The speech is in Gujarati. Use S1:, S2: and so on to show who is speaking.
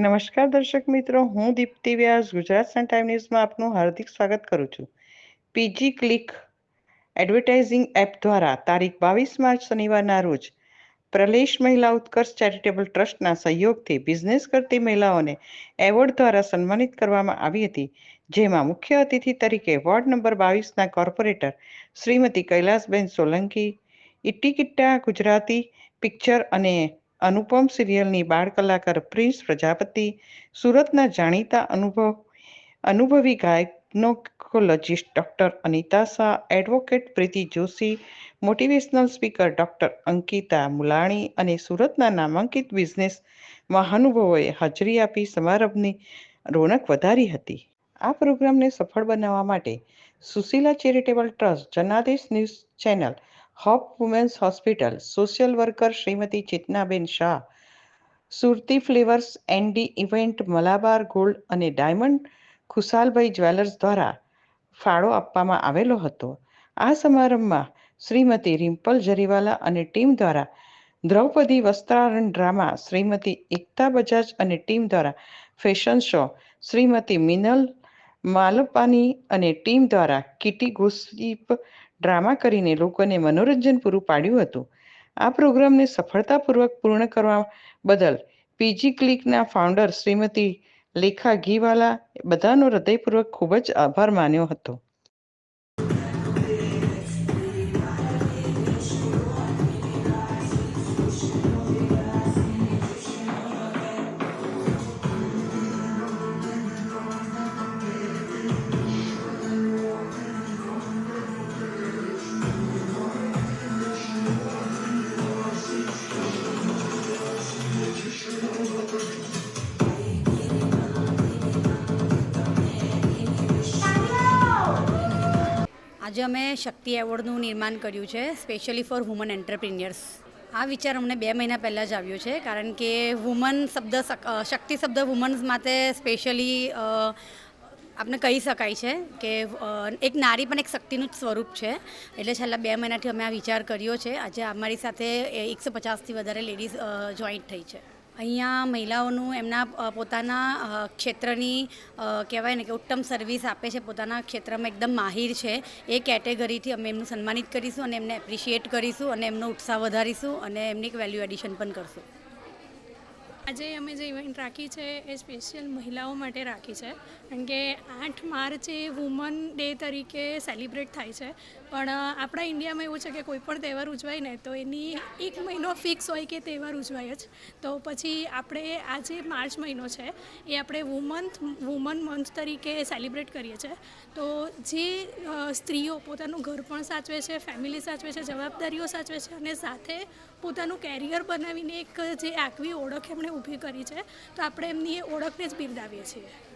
S1: નમસ્કાર દર્શક મિત્રો, હું દીપ્તિ વ્યાસ, ગુજરાત સન ટાઈમ ન્યૂઝમાં આપનું હાર્દિક સ્વાગત કરું છું. પીજી ક્લિક એડવર્ટાઇઝિંગ એપ દ્વારા તારીખ બાવીસ માર્ચ શનિવારના રોજ પ્રલેશ મહિલા ઉત્કર્ષ ચેરિટેબલ ટ્રસ્ટના સહયોગથી બિઝનેસ કરતી મહિલાઓને એવોર્ડ દ્વારા સન્માનિત કરવામાં આવી હતી, જેમાં મુખ્ય અતિથિ તરીકે વોર્ડ નંબર બાવીસના કોર્પોરેટર શ્રીમતી કૈલાસબેન સોલંકી, ઇટ્ટીકિટ્ટા ગુજરાતી પિક્ચર અને અનુપમ સિરિયલની બાળ કલાકાર પ્રિન્સ પ્રજાપતિ, સુરતના જાણીતા અનુભવ, અનુભવી gynaecologist doctor Anita Shah, advocate Preeti Joshi, motivational speaker doctor Ankita Mulani અને સુરતના નામાંકિત બિઝનેસ મહાનુભાવોએ હાજરી આપી સમારંભની રોનક વધારી હતી. આ પ્રોગ્રામને સફળ બનાવવા માટે Sushila charitable trust, Janadesh news channel hope women's hospital social worker Shrimati Chetanaben Shah Surti flavours and event Malabar gold અને ડાયમંડ ખુશાલભાઈ જ્વેલર્સ દ્વારા ફાળો આપવામાં આવેલો હતો. આ સમારંભમાં શ્રીમતી રિમ્પલ જરીવાલા અને ટીમ દ્વારા દ્રૌપદી વસ્ત્રારણ ડ્રામા, શ્રીમતી એકતા બજાજ અને ટીમ દ્વારા ફેશન શો, શ્રીમતી મિનલ માલપાની અને ટીમ દ્વારા કિટી ગોસીપ ડ્રામા કરીને લોકોને મનોરંજન પૂરું પાડ્યું હતું. આ પ્રોગ્રામને સફળતાપૂર્વક પૂર્ણ કરવા બદલ પીજી ક્લિકના ફાઉન્ડર શ્રીમતી લેખા ઘીવાલા બધાનો હૃદયપૂર્વક ખૂબ જ આભાર માન્યો હતો.
S2: આજે અમે શક્તિ એવોર્ડનું નિર્માણ કર્યું છે, સ્પેશિયલી ફોર વુમન એન્ટરપ્રિન્યર્સ. આ વિચાર અમને બે મહિના પહેલાં જ આવ્યો છે, કારણ કે વુમન શબ્દ શક્તિ શબ્દ વુમન્સ માટે સ્પેશિયલી આપણે કહી શકાય છે કે એક નારી પણ એક શક્તિનું જ સ્વરૂપ છે. એટલે છેલ્લા બે મહિનાથી અમે આ વિચાર કર્યો છે. આજે અમારી સાથે એકસો પચાસથી વધારે લેડીઝ જોઈન્ટ થઈ છે. અહીંયા મહિલાઓનું એમના પોતાના ક્ષેત્રની કહેવાય ને કે ઉત્તમ સર્વિસ આપે છે, પોતાના ક્ષેત્રમાં એકદમ માહિર છે. એ કેટેગરીથી અમે એમનું સન્માનિત કરીશું અને એમને એપ્રિશિએટ કરીશું અને એમનો ઉત્સાહ વધારીશું અને એમની એક વેલ્યુ એડિશન પણ કરશું.
S3: આજે અમે જે ઇવેન્ટ રાખી છે એ સ્પેશિયલ મહિલાઓ માટે રાખી છે. કારણ કે આઠ માર્ચે વુમન ડે તરીકે સેલિબ્રેટ થાય છે. પણ આપણા ઇન્ડિયામાં એવું છે કે કોઈ પણ તહેવાર ઉજવાય ને, તો એની એક મહિનો ફિક્સ હોય કે તહેવાર ઉજવાય જ. તો પછી આપણે, આ જે માર્ચ મહિનો છે, એ આપણે વુમન વુમન મંથ તરીકે સેલિબ્રેટ કરીએ છીએ. તો જે સ્ત્રીઓ પોતાનું ઘર પણ સાચવે છે ફેમિલી સાચવે છે, જવાબદારીઓ સાચવે છે અને સાથે પોતાનું કેરિયર બનાવીને એક જે આગવી ઓળખ એમણે ઊભી કરી છે, તો આપણે એમની એ ઓળખને જ બિરદાવીએ છીએ.